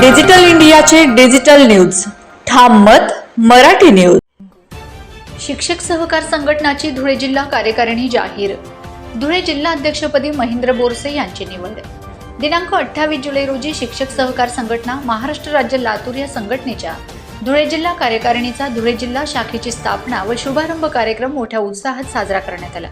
Digital इंडियाचे digital news. ठाम मत मराठी न्यूज. शिक्षक सहकार संघटनाची धुळे जिल्हा कार्यकारिणी जाहीर. धुळे जिल्हा अध्यक्षपदी महेंद्र बोरसे यांची निवड. दिनांक अठ्ठावीस जुलै रोजी शिक्षक सहकार संघटना महाराष्ट्र राज्य लातूर या संघटनेच्या धुळे जिल्हा कार्यकारिणीचा धुळे जिल्हा शाखेची स्थापना व शुभारंभ कार्यक्रम मोठ्या उत्साहात साजरा करण्यात आला.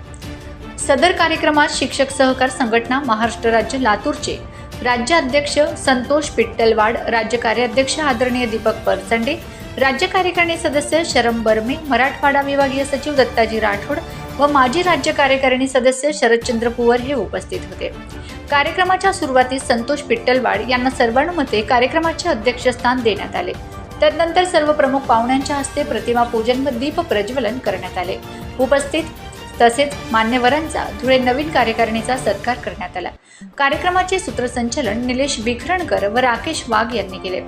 सदर कार्यक्रमात शिक्षक सहकार संघटना महाराष्ट्र राज्य लातूरचे राज्य अध्यक्ष संतोष पिट्टलवाड राज्य कार्याध्यक्ष आदरणीय दीपक परचंडे राज्य कार्यकारिणी सदस्य शरम बर्मे मराठवाडा विभागीय सचिव दत्ताजी राठोड व माजी राज्य कार्यकारिणी सदस्य शरदचंद्र पुवर हे उपस्थित होते. कार्यक्रमाच्या सुरुवातीस संतोष पिट्टलवाड यांना सर्वानुमते कार्यक्रमाचे अध्यक्षस्थान देण्यात आले. तदनंतर सर्व प्रमुख पाहुण्यांच्या हस्ते प्रतिमा पूजन व दीप प्रज्वलन करण्यात आले. उपस्थित तसेच मान्यवरांचा धुळे नवीन कार्यकारिणीचा सत्कार करण्यात आला. कार्यक्रमाचे सूत्रसंचलन निलेश बिखरणकर व राकेश वाघ यांनी केले.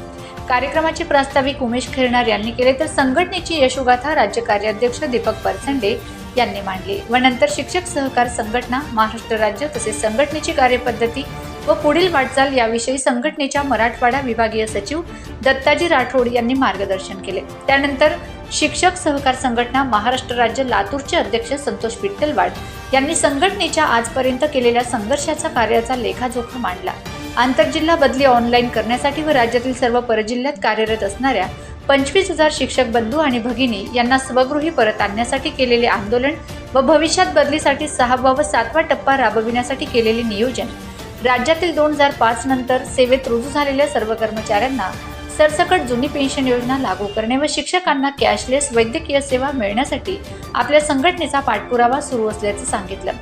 कार्यक्रमाचे प्रास्ताविक उमेश खिरणार यांनी केले तर संघटनेची यशोगाथा राज्य कार्याध्यक्ष दीपक परसंडे यांनी मांडली व नंतर शिक्षक सहकार संघटना महाराष्ट्र राज्य तसेच संघटनेची कार्यपद्धती व पुढील वाटचाल याविषयी संघटनेच्या मराठवाडा विभागीय सचिव दत्ताजी राठोड यांनी मार्गदर्शन केले. त्यानंतर शिक्षक सहकार संघटना महाराष्ट्र राज्य लातूरचे अध्यक्ष संतोष विठ्ठलवाड यांनी संघटनेच्या आजपर्यंत केलेल्या संघर्षाचा कार्याचा लेखाजोखा मांडला. आंतरजिल्हा बदली ऑनलाईन करण्यासाठी व राज्यातील सर्व परजिल्ह्यात कार्यरत असणाऱ्या पंचवीस हजार शिक्षक बंधू आणि भगिनी यांना स्वगृही परत आणण्यासाठी केलेले आंदोलन व भविष्यात बदलीसाठी सहावा व सातवा टप्पा राबविण्यासाठी केलेले नियोजन. राज्यातील दोन हजार पाच नंतर सेवेत रुजू झालेल्या सर्व कर्मचाऱ्यांना सरसकट जुनी पेन्शन योजना लागू करणे व शिक्षकांना कॅशलेस वैद्यकीय सेवा मिळण्यासाठी आपल्या संघटनेचा पाठपुरावा सुरू असल्याचं सांगितलं.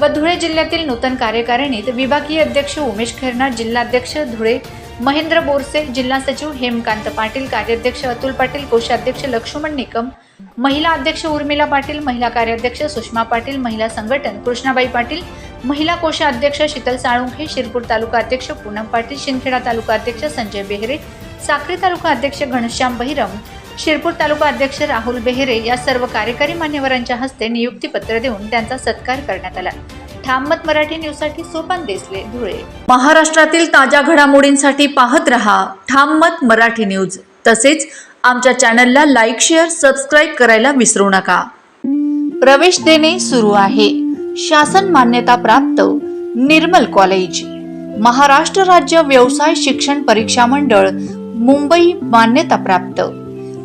व धुळे जिल्ह्यातील नूतन कार्यकारिणीत विभागीय अध्यक्ष उमेश खैरनार जिल्हाध्यक्ष धुळे महेंद्र बोरसे जिल्हा सचिव हेमकांत पाटील कार्याध्यक्ष अतुल पाटील कोषाध्यक्ष लक्ष्मण निकम महिला अध्यक्ष उर्मिला पाटील महिला कार्याध्यक्ष सुषमा पाटील महिला संघटन कृष्णाबाई पाटील महिला कोषाध्यक्ष शीतल साळुंखे शिरपूर तालुका अध्यक्ष पूनम पाटील शिंदखेडा तालुका अध्यक्ष संजय बेहरे साक्री तालुका अध्यक्ष घनश्याम बहिरम शिरपूर तालुका अध्यक्ष राहुल बेहरे या सर्व कार्यकारी मान्यवरांच्या हस्ते नियुक्तीपत्र देऊन त्यांचा सत्कार करण्यात आला. ठाममत मराठी न्यूजसाठी सोपान देसले धुळे. महाराष्ट्रातील ताज्या घडामोडींसाठी पाहत रहा ठाम मत मराठी न्यूज. तसेच आमच्या चॅनलला लाईक शेअर सबस्क्राईब करायला विसरू नका. प्रवेश देणे सुरू आहे. शासन मान्यता प्राप्त निर्मल कॉलेज. महाराष्ट्र राज्य व्यवसाय शिक्षण परीक्षा मंडळ मुंबई मान्यता प्राप्त.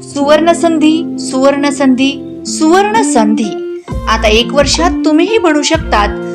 सुवर्ण संधी सुवर्ण संधी सुवर्ण संधी. आता एक वर्षात तुम्हीही बनू शकतात